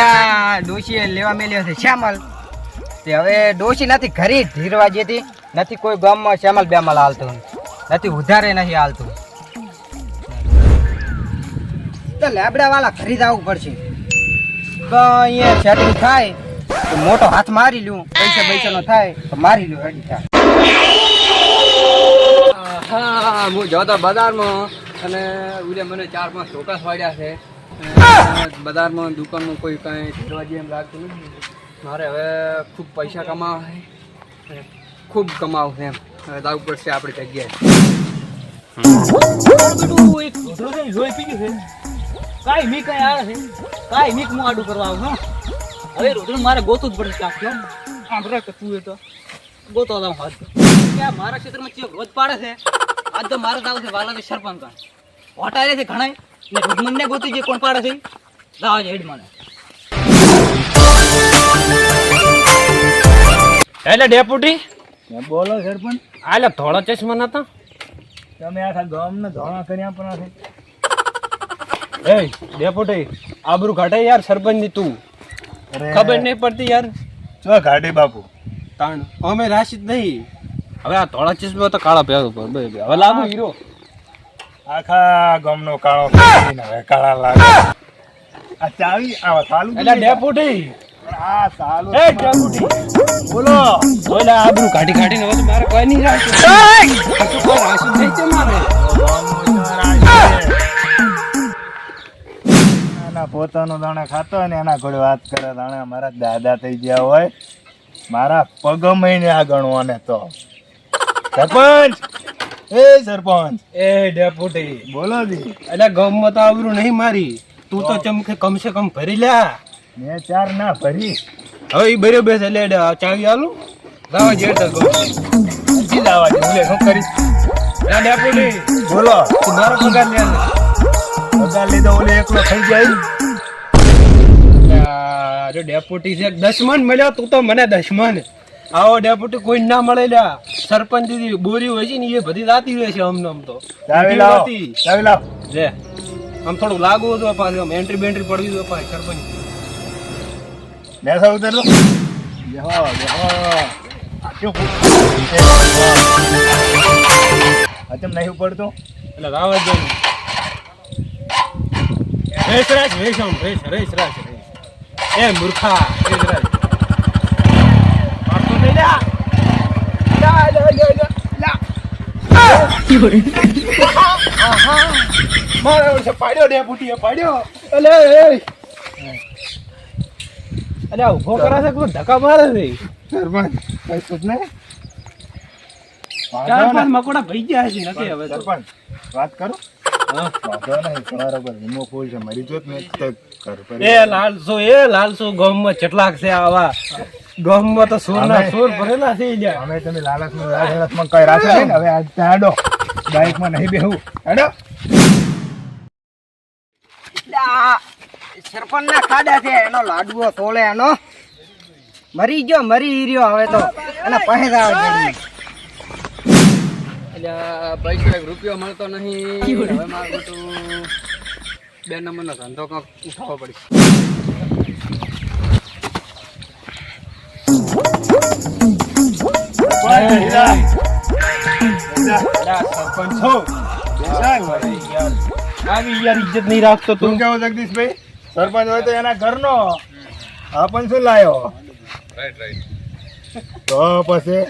ત્યાં ડોશીએ લેવા મેલ્યો છે શ્યામલ. તે હવે ડોશી નથી, ઘરે ધીરવા જેથી નથી કોઈ ગામમાં શ્યામલ બ્યામલ હાલતું નથી ઉધારે નથી હાલતું તો લેબડા વાળા ઘરે જ આવવું પડશે. તો અહીંયા સેટિંગ થાય, તો મોટો હાથ મારી લઉં પૈસા પૈસાનો થાય, તો મારી લઉં રેડી થાય. હા હું જતો બજારમાં. અને ઉલે મને ચાર પાંચ ચોકસ વાળ્યા છે. બજારમાં દુકાનમાં કોઈ કાંઈ ફેરવા જેમ લાગતું નથી. મારે હવે ખૂબ પૈસા કમાવા છે ખૂબ કમાવું છે એમ. હવે દાવું પડશે આપણી જગ્યાએ. લોહી પી છે કાંઈ મી કાંઈ આવે છે? કાંઈ મીક આડું કરવા આવું. હવે રોટલું મારે ગોતું જ પડશે કાપ્યો આંધળા કે તું એ તો. ગોતો હતો હાથ. મારા ક્ષેત્રમાં ચિયો રોજ છે? આજ તો મારે જાવ છે વાલા સરપંચ. કાન છે ઘણા ને રૂડમન ગોતી જે કોણ પાડે છે જાવ હેડ મને. એટલે ડેપુટી બોલો સરપંચ. આલે ધોળો ચશ્મા નતા તમે આખા ગામને ધોળા કર્યા પણ એ ડેપુટી આબરૂ કાઢે યાર સરપંચની તું ખબર નહીં પડતી યાર. ચો ઘાટી બાપુ. તાણ. અમે રાશિદ નહીં. હવે આ ધોળા ચશ્મા તો કાળા બે. હવે લાગુ હીરો. આખા ગામનો કાળો કરીને હવે કાળા લાગે. આ ચાવી આ સાલું એટલે ડેપુટી આ સાલું એ ડેપુટી બોલો. ઓલા આબરૂ કાઢી કાઢીને હવે મારે કોઈ નહીં રાશિ કશું કોઈ રાશિ નહીં છે મારે પોતાનો દાણા ખાતો હોય ને એના ઘોડે વાત કરે દાણા. મારા દાદા થઈ ગયા હોય. મારા પગ મહિને આ ગણવાને તો. સરપંચ! એ સરપંચ. એ ડેપુટી બોલો દી એટલે ગમમાં તો આવરું નહીં મારી. તું તો ચમકે કમસે કમ ભરી લ્યા મેં ચાર ના ભરી. હવે એ ભર્યો બેસ એટલે ચાવી આલું. લાવા જેડ તો ગો જી લાવા લે શું કરી એ ડેપુટી બોલો. તું મારો પગાર લે. પગાર લીધો ઓલે એકલો થઈ જાય અરે ડેપુટી છે દસમન મળ્યો તું તો મને દસમન. આવો ડેપુટી કોઈ ના મળે લ્યા સરપંચ દીદી બોરી હોય છે ને એ બધી રાતી રહે છે અમને આમ તો. લે. આમ થોડું લાગવું હતું પાછું આમ એન્ટ્રી બેન્ટ્રી પડવી હતું અપાસ સરપંચ. લો ફૂટ? આ કેમ નહીં પડતું એટલે રાવત જો રેશ રાજ રેશ રેશ રેસ રાજ એ મૂર્ખા રેશ રાજ મારતો નહીં લ્યા લ્યા, લ્યા, લ્યા, લ્યા, લ્યા. મારે ઓછે પાડ્યો પાડ્યો અલે અલે આ કરે છે કોઈ ધક્કા મારે છે સરપંચ કઈ સુધ ને ચાર પાંચ. મકોડા ભઈ ગયા છે નથી હવે સરપંચ વાત કરો છે ને કેટલાક છે આવા. ગામમાં તો સોરના અમે- સોર ભરેલા છે. અમે તમે લાલચમાં લાલચમાં કઈ રાખો હવે આજ ત્યાં હેડો બાઇકમાં નહીં બેહું. હેડો. સરપંચ ના ખાડા છે એનો લાડવો સોળે એનો. મરી ગયો મરી રહ્યો હવે તો. અને પહેરા એટલે પૈસો એક રૂપિયો મળતો નહીં. હવે મારે બધું બે નંબરનો ધંધો કંઈક ઉઠાવવો પડશે. આવી યાર ઇજ્જત નહીં રાખતો તું તું કેવો જગદીશભાઈ સરપંચ હોય તો એના ઘરનો. આ પણ શું લાયો? તો પછી?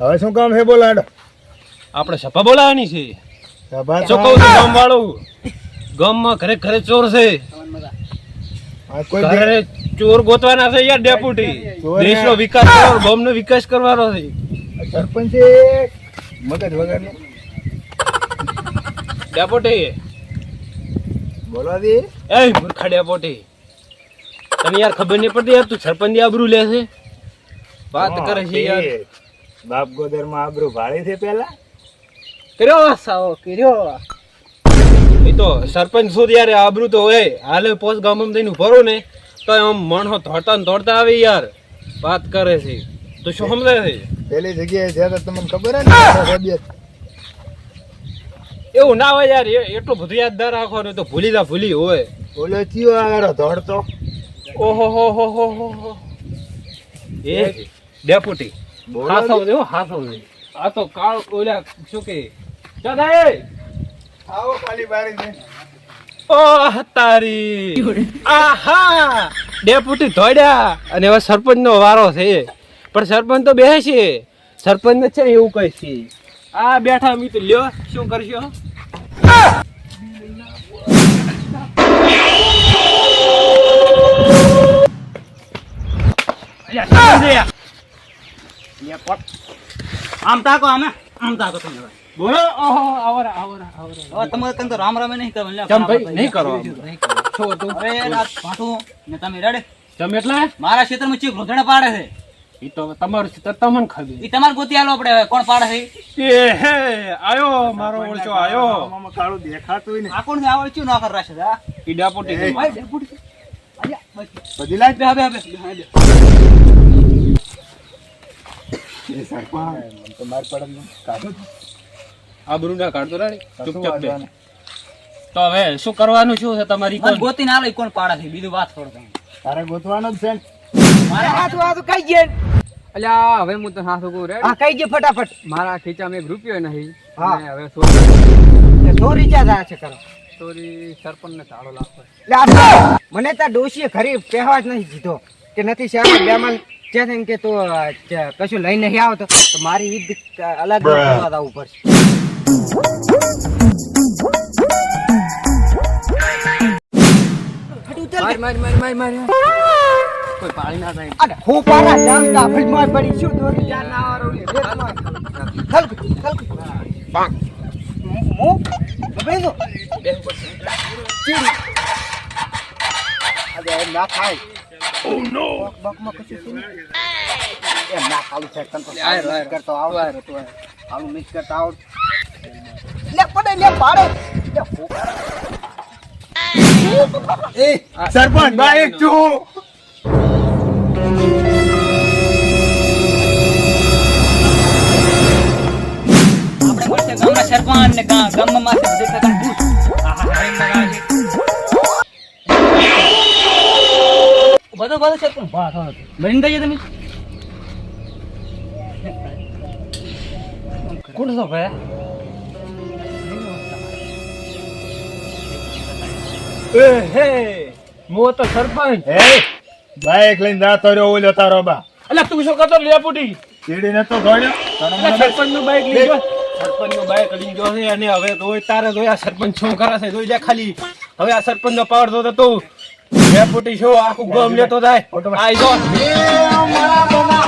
હવે શું કામ છે બોલાડ? આપણે સભા બોલાવાની છે. સભા કહું ગામ વાળું. ગામમાં ઘરે ઘરે ચોર છે. કોઈ ચોર ગોતવાના છે યાર ડેપ્યુટી. દેશનો વિકાસ કરવાનો ગામનો વિકાસ કરવાનો છે. સરપંચ મગજ વગરનું. ડેપ્યુટી. બોલવા દે. એ મૂર્ખા ડેપ્યુટી. તને યાર ખબર નહીં પડતી યાર તું સરપંચની આબરૂ લે છે? વાત કરે છે યાર. બાપ ગોદરમાં આબરૂ ભાડે છે પેલા કર્યો સાવ કર્યો એ તો સરપંચ શું યાર આબરૂ તો હોય? હાલે પોસ્ટ ગામમાં થઈને ઊભો ને. તો આમ મણો ધોડતા ને દોડતા આવે યાર. વાત કરે છે. તો શું સમજે છે? પેલી જગ્યાએ છે તમને ખબર હે. ને એવું ના હોય યાર એટલું બધું યાદ ના ને તો ભૂલી જા ભૂલી હોય. ઓલો ચિયો આગળ દોડતો ઓહો હો હો હો હો હો. એ ડેપુટી હા હાસવ હા હાસવ આ તો કાળ ઓલા શું કે? ચાલ એ આવો ખાલી બારી ને. ઓહ તારી. આહા. ડેપુટી ધોડ્યા. અને હવે સરપંચ નો વારો છે. પણ સરપંચ તો બેસે છે. સરપંચ છે એવું કહે છે. આ બેઠા મિત્ર લ્યો શું કરશો? આમ તાકો આમે આમ તાકો તમે. બોલો ઓહો આવરા આવરા આવરા. હવે તમારે તને રામ રામે નહીં કરો. ચમ ભાઈ નહીં કરો નહીં કરો. છો તું? અરે રાત ભાઠું ને તમે રડે તમે એટલે? મારા ક્ષેત્રમાં ચીક રોધણે પાડે છે. ઈ તો તમારું ક્ષેત્ર તમને ખબર ઈ તમાર ગોતી આલો આપણે કોણ પાડે છે? એ હે આયો મારો ઓળચો આયો. મામા કાળું દેખાતું ને. આ કોણ છે? આવડ ચું નોકર રાખે છે આ? ઈ ડેપોટી એ. ભાઈ, ડેપોટી આયા બધી લાઈટ બે, હવે બે. એ સરપા મન તો માર પડન કાઢો. આબરૂ ના કાઢતો રાણી ચૂપચાપ બે તો હવે શું કરવાનું શું છે તમારી કોણ? ગોતી ના લઈ કોણ પાડા છે? બીજું વાત છોડો તારે ગોતવાનો જ છે મારા હાથ વાત તો કઈ ગયા. અલ્યા હવે હું તો સાસુ કહું રે આ કઈ ગયા ફટાફટ. મારા ખીચા મેં રૂપિયો નહીં. હા. હવે સોરી. સોરી ક્યાં જાય છે કરો સોરી સરપંચ ને તાળો લાગતો મને ત્યાં ડોશીએ ખરી કહેવા જ નહીં દીધો. કે નથી શ્યામ બેમાન છે કે તું કશું લઈ નહીં આવતો. તો મારી ઈદ અલગ કરવા જવું પડશે. હટ, ઉતર માર કે. માર માર માર માર કોઈ પાળી ના થાય અરે, હું પારા જામ ગાભીમાં પડી શું દોરી જાન ના વાળો લે, રેતમાં. ખલક, ખલક. હું? ગભરાઈ ગયો? ચીડી. અરે, એમ ના થાય. બક, બકમાં કશું છે નહીં. એમ ના ખાવું છે, તને તો આય, સારું આય. mix કરતો આવડે. સારું mix કરતા આવડે. લે, પડે, લે, પાડે. એ, સરપંચ બા એક છું આપણે મળશે ગામના સરપંચ ને ગામમાં બધે. બધો સરપંચ વાહ, વાહ. તમે કોણ છો ભાઈ હે મો તો સરપંચ. હે બાઈક લઈને જાતો રહ્યો ઓલો તારો બા. અલ્યા તું શું કરતો લેપુટી ચીડી સરપંચનું બાઈક લઈ ગયો. સરપંચનું બાઈક લઈ ગયો છે અને હવે જોઈ તારે જોઈ આ સરપંચ શું કરે છે? જોઈ જા ખાલી. હવે આ સરપંચ નો પાવર તો. તું લેપુટી શું આખું ગમ લેતો થાય આઈ જો. મારા બના